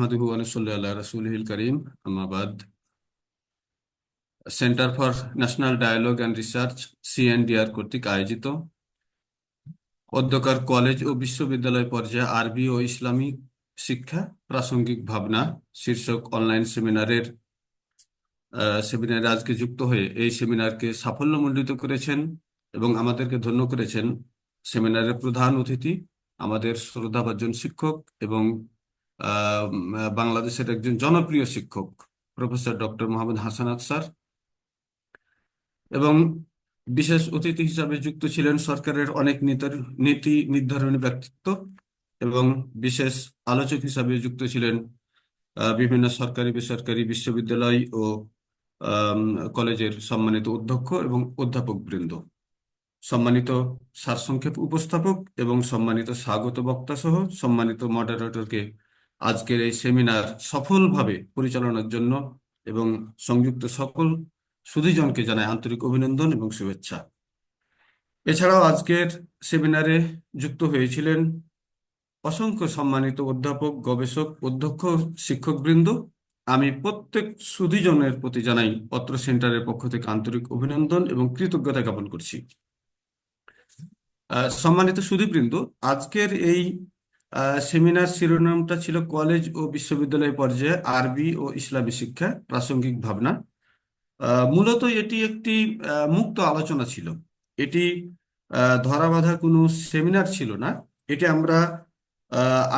নাহমাদুহু ওয়া নুসাল্লি আলা রাসূলিহিল কারীম centre for national dialogue and research CNDR কর্তৃক আয়োজিত অধ্যকার কলেজ ও বিশ্ববিদ্যালয় পর্যায়ে আরবি ও ইসলামী শিক্ষা প্রাসঙ্গিক ভাবনা শীর্ষক অনলাইন সেমিনারের সেমিনারে আজকে যুক্ত হয়ে এই সেমিনারকে সাফল্যমণ্ডিত করেছেন এবং আমাদেরকে ধন্য করেছেন সেমিনারের প্রধান অতিথি আমাদের শ্রদ্ধাভাজন শিক্ষক এবং বাংলাদেশের একজন জনপ্রিয় শিক্ষক, professor doctor Mohammad Hasanat sir এবং বিশেষ অতিথি হিসাবে যুক্ত ছিলেন সরকারের অনেক নীতি নির্ধারণী ব্যক্তিত্ব এবং বিশেষ আলোচক হিসাবে যুক্ত ছিলেন বিভিন্ন সরকারি, বেসরকারি বিশ্ববিদ্যালয় ও কলেজের সম্মানিত অধ্যক্ষ এবং অধ্যাপক বৃন্দ। সম্মানিত সারসংক্ষেপ উপস্থাপক এবং সম্মানিত স্বাগত বক্তা সহ সম্মানিত মডারেটরকে আজকের এই সেমিনার সফলভাবে পরিচালনার জন্য এবং সংযুক্ত সকল সুধীজনকে জানাই আন্তরিক অভিনন্দন এবং শুভেচ্ছা। এছাড়াও আজকের সেমিনারে যুক্ত হয়েছিলেন অসংখ্য সম্মানিত অধ্যাপক, গবেষক, অধ্যক্ষ, শিক্ষকবৃন্দ। আমি প্রত্যেক সুধীজনের প্রতি জানাই অত্র সেন্টারের পক্ষ থেকে আন্তরিক অভিনন্দন এবং কৃতজ্ঞতা জ্ঞাপন করছি। সম্মানিত সুধীবৃন্দ, আজকের এই সেমিনার শিরোনামটা ছিল কলেজ ও বিশ্ববিদ্যালয় পর্যায়ে আরবি ও ইসলামী শিক্ষা, প্রাসঙ্গিক ভাবনা। মূলত এটি একটি মুক্ত আলোচনা ছিল। এটি ধরাবাঁধা কোনো সেমিনার ছিল না। এটি আমরা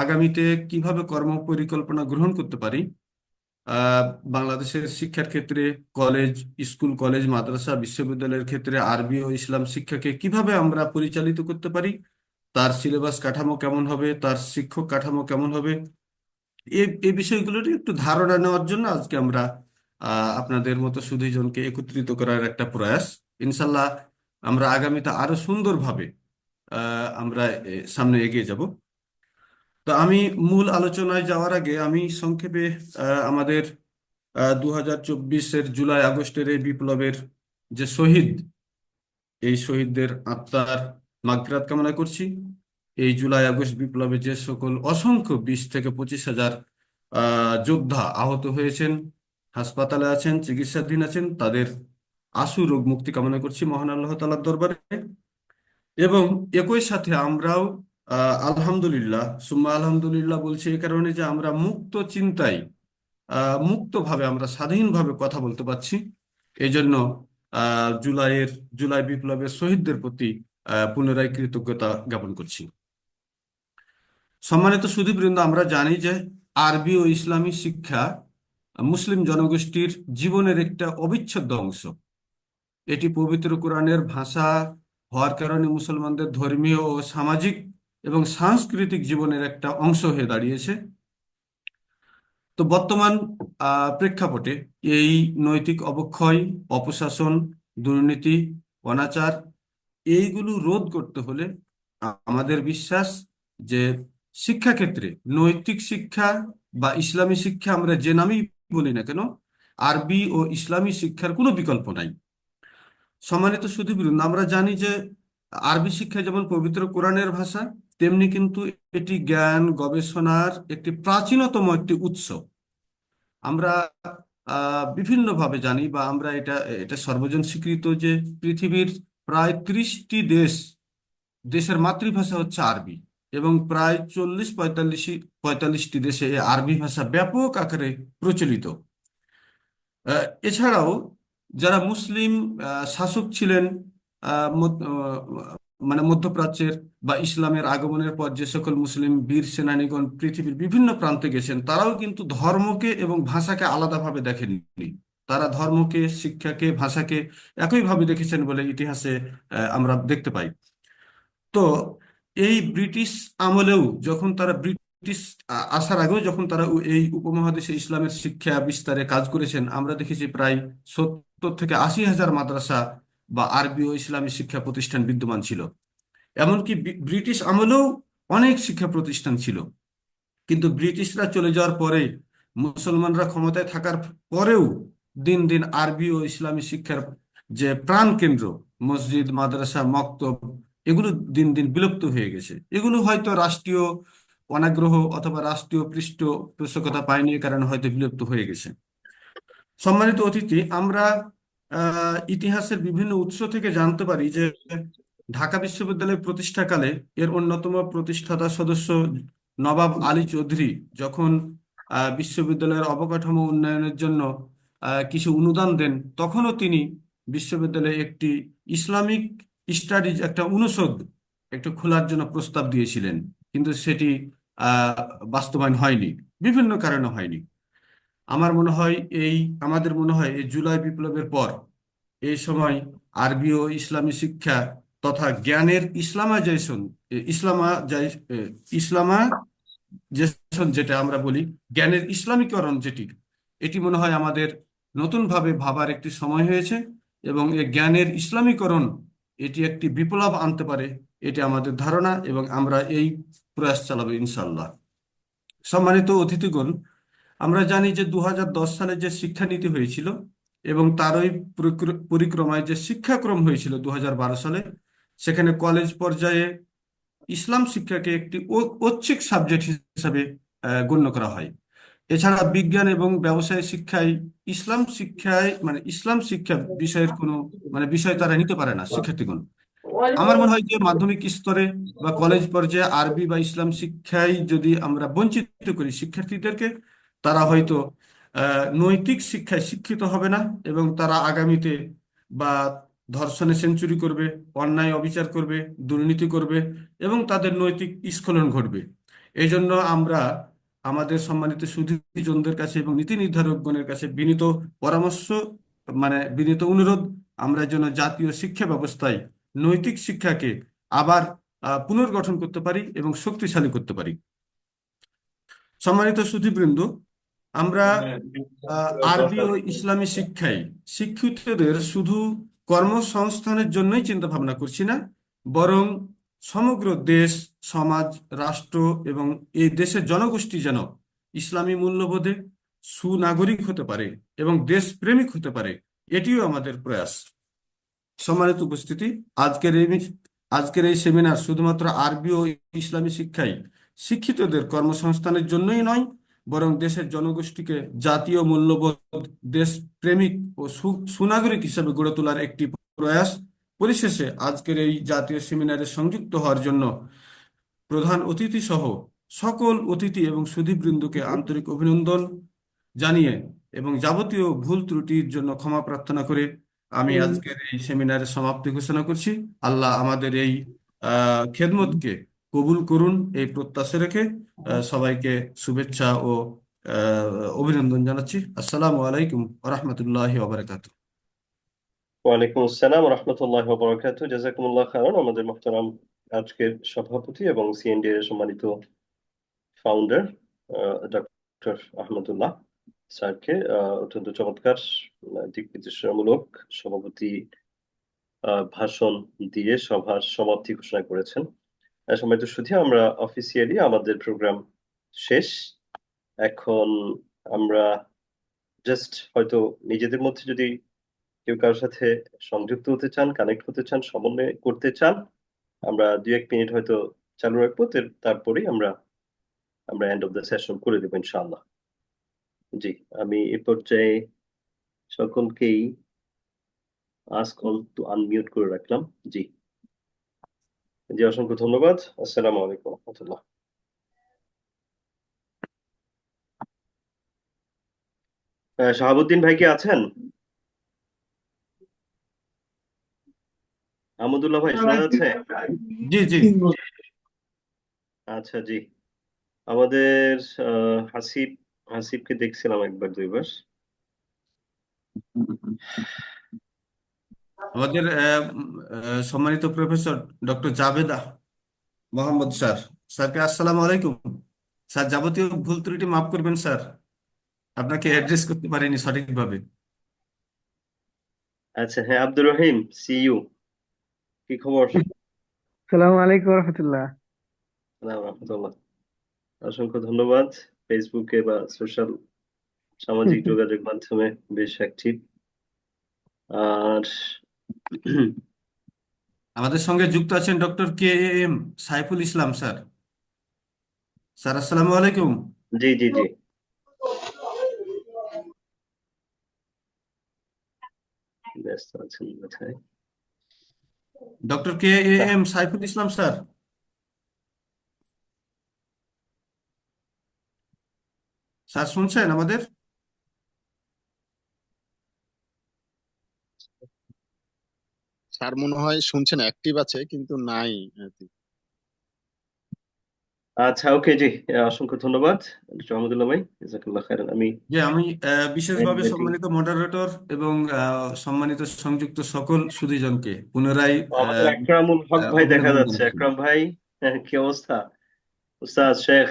আগামীতে কীভাবে কর্ম পরিকল্পনা গ্রহণ করতে পারি বাংলাদেশের শিক্ষার ক্ষেত্রে কলেজ স্কুল কলেজ মাদ্রাসা, বিশ্ববিদ্যালয়ের ক্ষেত্রে আরবি ও ইসলাম শিক্ষাকে কীভাবে আমরা পরিচালিত করতে পারি তার সিলেবাস কাঠামো কেমন হবে, তার শিক্ষক কাঠামো কেমন হবে এই বিষয়গুলোর একটু ধারণা নেওয়ার জন্য আজকে আমরা আপনাদের মতো সুধীজনকে একত্রিত করার একটা প্রয়াস। ইনশাল্লাহ আমরা আগামীতে আরও সুন্দরভাবে আমরা সামনে এগিয়ে যাব। তো আমি মূল আলোচনায় যাওয়ার আগে আমি সংক্ষেপে আমাদের দু হাজার চব্বিশের জুলাই আগস্টের এই বিপ্লবের যে শহীদ, এই শহীদদের আত্মার মাগফিরাত কামনা করছি। এই জুলাই, আগস্ট বিপ্লবে যে সকল অসংখ্য বিশ থেকে পঁচিশ হাজার যোদ্ধা আহত হয়েছেন, হাসপাতালে আছেন, চিকিৎসাধীন আছেন, তাদের আশু রোগ মুক্তি কামনা করছি মহান আল্লাহ তাআলার দরবারে। এবং একই সাথে আমরাও আলহামদুলিল্লাহ, সুম্মা আলহামদুলিল্লাহ বলছি এই কারণে যে আমরা মুক্ত চিন্তায় মুক্তভাবে আমরা স্বাধীনভাবে কথা বলতে পারছি। এই জন্য জুলাইয়ের, জুলাই বিপ্লবের শহীদদের প্রতি পুনরায় কৃতজ্ঞতা জ্ঞাপন করছি। সম্মানিত সুধীবৃন্দ, আমরা জানি যে আরবি ও ইসলামী শিক্ষা মুসলিম জনগোষ্ঠীর জীবনের একটা অবিচ্ছেদ্য অংশ। এটি পবিত্র কোরআনের ভাষা হওয়ার কারণে মুসলমানদের ধর্মীয় ও সামাজিক এবং সাংস্কৃতিক জীবনের একটা অংশ হয়ে দাঁড়িয়েছে। তো বর্তমান প্রেক্ষাপটে এই নৈতিক অবক্ষয়, অপশাসন, দুর্নীতি, অনাচার এইগুলো রোধ করতে হলে আমাদের বিশ্বাস যে শিক্ষাক্ষেত্রে নৈতিক শিক্ষা বা ইসলামী শিক্ষা আমরা যে নামেই বলি না কেন, আরবি ও ইসলামী শিক্ষার কোনো বিকল্প নাই। সম্মানিত সুধীবৃন্দ, আমরা জানি যে আরবি শিক্ষা যেমন পবিত্র কোরআনের ভাষা, তেমনি কিন্তু এটি জ্ঞান, গবেষণার একটি প্রাচীনতম একটি উৎস। আমরা বিভিন্নভাবে জানি বা আমরা এটা এটা সর্বজন স্বীকৃত যে পৃথিবীর প্রায় ত্রিশটি দেশ, দেশের মাতৃভাষা হচ্ছে আরবি এবং প্রায় চল্লিশ পঁয়তাল্লিশ, পঁয়তাল্লিশটি দেশে এই আরবি ভাষা ব্যাপক আকারে প্রচলিত। এছাড়াও যারা মুসলিম শাসক ছিলেন মানে মধ্যপ্রাচ্যের বা ইসলামের আগমনের পর যে সকল মুসলিম বীর সেনানীগণ পৃথিবীর বিভিন্ন প্রান্তে গেছেন, তারাও কিন্তু ধর্মকে এবং ভাষাকে আলাদাভাবে দেখেননি। তারা ধর্মকে, শিক্ষাকে, ভাষাকে একইভাবে দেখেছেন বলে ইতিহাসে আমরা দেখতে পাই। তো এই ব্রিটিশ আমলেও যখন তারা ব্রিটিশ আসার আগেও যখন তারা এই উপমহাদেশে ইসলামের শিক্ষা বিস্তারে কাজ করেছেন, আমরা দেখেছি প্রায় সত্তর থেকে আশি হাজার মাদ্রাসা বা আরবি ও ইসলামী শিক্ষা প্রতিষ্ঠান বিদ্যমান ছিল। এমনকি ব্রিটিশ আমলেও অনেক শিক্ষা প্রতিষ্ঠান ছিল। কিন্তু ব্রিটিশরা চলে যাওয়ার পরে মুসলমানরা ক্ষমতায় থাকার পরেও দিন দিন আরবি ও ইসলামী শিক্ষার যে প্রাণ কেন্দ্র, মসজিদ, মাদ্রাসা, মক্তব, এগুলো দিন দিন বিলুপ্ত হয়ে গেছে। এগুলো হয়তো রাষ্ট্রীয় অনাগ্রহ অথবা রাষ্ট্রীয় পৃষ্ঠপোষকতা পায়নি কারণে হয়তো বিলুপ্ত হয়ে গেছে। সম্মানিত অতিথি, আমরা ইতিহাসের বিভিন্ন উৎস থেকে জানতে পারি যে ঢাকা বিশ্ববিদ্যালয় প্রতিষ্ঠাকালে এর অন্যতম প্রতিষ্ঠাতা সদস্য নবাব আলী চৌধুরী যখন বিশ্ববিদ্যালয়ের অবকাঠামো উন্নয়নের জন্য কিছু অনুদান দেন, তখনও তিনি বিশ্ববিদ্যালয়ে একটি ইসলামিক স্টাডিজ, একটা অনুষদ একটু খোলার জন্য প্রস্তাব দিয়েছিলেন। কিন্তু সেটি বাস্তবায়ন হয়নি, বিভিন্ন কারণে হয়নি। আমার মনে হয় এই, আমাদের মনে হয় এই জুলাই বিপ্লবের পর এই সময় আরবি ও ইসলামী শিক্ষা তথা জ্ঞানের ইসলামাইজেশন ইসলামা ইসলামাইজেশন যেটা আমরা বলি, জ্ঞানের ইসলামীকরণ যেটি, এটি মনে হয় আমাদের নতুনভাবে ভাবার একটি সময় হয়েছে এবং এই জ্ঞানের ইসলামীকরণ এটি একটি বিপ্লব আনতে পারে, এটি আমাদের ধারণা এবং আমরা এই প্রয়াস চালাবো ইনশাল্লাহ সম্মানিত অতিথিগণ, আমরা জানি যে দু হাজার দশ সালে যে শিক্ষানীতি হয়েছিল এবং তারই পরিক্র- পরিক্রমায় যে শিক্ষাক্রম হয়েছিল দু হাজার বারো সালে, সেখানে কলেজ পর্যায়ে ইসলাম শিক্ষাকে একটি ঐচ্ছিক সাবজেক্ট হিসাবে গণ্য করা হয়। এছাড়া বিজ্ঞান এবং ব্যবসায় শিক্ষায় ইসলাম শিক্ষায় মানে ইসলাম শিক্ষা বিষয়ের কোনো মানে বিষয় তারা নিতে পারে না, শিক্ষার্থীগণ। আমার মনে হয় যে মাধ্যমিক স্তরে বা কলেজ পর্যায়ে আরবি বা ইসলাম শিক্ষায় যদি আমরা বঞ্চিত করি শিক্ষার্থীদেরকে, তারা হয়তো নৈতিক শিক্ষায় শিক্ষিত হবে না এবং তারা আগামীতে বা ধর্ষণে সেঞ্চুরি করবে, অন্যায় অবিচার করবে, দুর্নীতি করবে এবং তাদের নৈতিক স্খলন ঘটবে। এই জন্য আমরা আমাদের সম্মানিত সুধীজনদের কাছে এবং নীতি নির্ধারকগণের কাছে বিনীত পরামর্শ মানে বিনীত অনুরোধ, আমরা যেন জাতীয় শিক্ষা ব্যবস্থায় নৈতিক শিক্ষাকে আবার পুনর্গঠন করতে পারি এবং শক্তিশালী করতে পারি। সম্মানিত সুধীবৃন্দ, আমরা আরবি ও ইসলামী শিক্ষায় শিক্ষিতদের শুধু কর্মসংস্থানের জন্যই চিন্তা ভাবনা করছি না, বরং সমগ্র দেশ, সমাজ, রাষ্ট্র এবং এই দেশের জনগোষ্ঠী যেন ইসলামী মূল্যবোধে সুনাগরিক হতে পারে এবং দেশপ্রেমিক হতে পারে, এটিও আমাদের প্রয়াস। সম্মানিত উপস্থিতি, আজকের এই আজকের এই সেমিনার শুধুমাত্র আরবি ও ইসলামী শিক্ষায় শিক্ষিতদের কর্মসংস্থানের জন্যই নয়, বরং দেশের জনগোষ্ঠীকে জাতীয় মূল্যবোধ, দেশপ্রেমিক ও সুনাগরিক হিসেবে গড়ে তোলার একটি প্রয়াস পরিশেষে আজকের এই জাতীয় সেমিনারে সংযুক্ত হওয়ার জন্য প্রধান অতিথি সহ সকল অতিথি এবং সুধীবৃন্দকে আন্তরিক অভিনন্দন জানিয়ে এবং যাবতীয় ভুল ত্রুটির জন্য ক্ষমা প্রার্থনা করে আমি আজকের এই সেমিনারের সমাপ্তি ঘোষণা করছি। আল্লাহ আমাদের এই আহ খেদমতকে কবুল করুন এই প্রত্যাশা রেখে সবাইকে শুভেচ্ছা ও আহ, অভিনন্দন জানাচ্ছি। আসসালামু আলাইকুম রহমতুল্লাহি ওবরাকাতু ওয়ালাইকুম আসসালাম রহমতুল্লাহ বরকাত জাজাকুমুল্লাহ খারান আমাদের মোহতারাম আজকের সভাপতি এবং সিএনডি এর সম্মানিত ফাউন্ডার ডক্টর আহমদুল্লাহ স্যারকে অত্যন্ত চমৎকার দিক নির্দেশনামূলক সভাপতি ভাষণ দিয়ে সভার সমাপ্তি ঘোষণা করেছেন। সম্মানিত শুধু আমরা অফিসিয়ালি আমাদের প্রোগ্রাম শেষ। এখন আমরা জাস্ট হয়তো নিজেদের মধ্যে যদি কেউ কারোর সাথে সংযুক্ত হতে চান কানেক্ট হতে চান, সমন্বয় করতে চান, আমরা দুই এক মিনিট হয়তো চালু রাখব তারপরেই আমরা আমরা এন্ড অফ দ্য সেশন করে দেবো ইনশাআল্লাহ। জি, আমি এ পর্যায়ে সকলকেই আস্ক অল টু আনমিউট করে রাখলাম। জি। জি, অসংখ্য ধন্যবাদ। আসসালামু আলাইকুম রহমতুল্লাহ। শাহাবুদ্দিন ভাই কি আছেন? আহমদুল্লাহ ভাই শোনা যাচ্ছে? জি জি। আচ্ছা জি। আমাদের আহ, হাসিব হাসিবকে দেখছিলাম একবার দুইবার। আমাদের আহ, আহ, সম্মানিত professor doctor Javed Mohammad sir. স্যারকে আসসালামু আলাইকুম। স্যার যাবতীয় ভুল ত্রুটি মাফ করবেন স্যার। আপনাকে অ্যাড্রেস করতে পারিনি সঠিকভাবে। আচ্ছা হ্যাঁ আব্দুর রহিম সি ইউ। কি খবর? সালামু আলাইকুম রহমতুল্লাহ। সালাম রহমতুল্লাহ। অসংখ্য ধন্যবাদ। ফেসবুকে বা সোশ্যাল সামাজিক যোগাযোগ মাধ্যমে বেশ অ্যাক্টিভ আর আমাদের সঙ্গে যুক্ত আছেন doctor K M Saiful Islam sir. Sir আসসালামু আলাইকুম। জি জি জি। ব্যস্ত আছেন বোধহয়। Doctor K A M Saiful Islam sir sir শুনছেন আমাদের? স্যার মনে হয় শুনছেন অ্যাক্টিভ আছে কিন্তু নাই আর কি। আচ্ছা ওকে জি অসংখ্য ধন্যবাদ। আহমদুল্লাহ ভাই জাজাকাল্লাহ খাইরান। আমি যে আমি আহ, বিশেষভাবে. সম্মানিত মডারেটর এবং আহ, সম্মানিত সংযুক্ত সকল সুধীজনকে পুনরায় আকরামুল হক ভাই দেখা অভিনন্দন যাচ্ছে। আকরাম ভাই হ্যাঁ, কি অবস্থা? উস্তাদ শেখ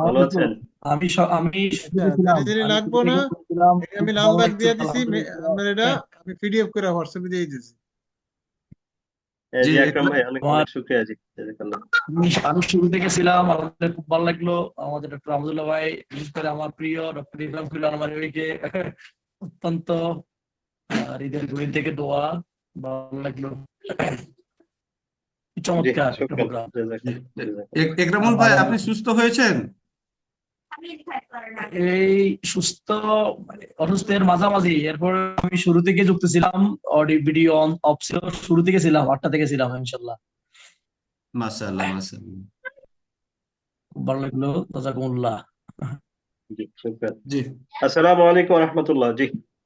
ভালো আছেন? আমি জানি আমি লাগবো না? আমি খুব লাল দাগ দিয়ে দিছি এটা আমি পিডিএফ করে হোয়াটসঅ্যাপে দিয়ে দিছি হ্যাঁ, জি জি আকরাম এখানে ভাই অনেক আমার- অনেক শুকরিয়া জি জাজাকাল্লাহ আমি আমি শুরু থেকে ছিলাম আমাদের খুব ভালো লাগল আমাদের ডক্টর আহমদুল্লাহ ভাই বিশেষ করে আমার প্রিয় ডক্টর ইসলাম খুল্লান আমার এদিকে অত্যন্ত হৃদয়ের গভীর থেকে দোয়া ভালো লাগল চমৎকার একটা শুকরান প্রোগ্রাম জাজাকাল্লাহ জাজাকাল্লাহ এক- একরামুল ভাই আপনি সুস্থ হয়েছেন এই সুস্থ মানে অসুস্থের মাঝামাঝি। এরপর আমি শুরু থেকে যুক্ত ছিলাম অডিও ভিডিও অন অফ ছিল শুরু থেকে ছিলাম আটটা থেকে ছিলাম ইনশাল্লাহ। মাশাআল্লাহ মাশাআল্লাহ। খুব ভালো লাগল জাজাকুমুল্লাহ। জি আসসালামু আলাইকুম রাহমাতুল্লাহ জি।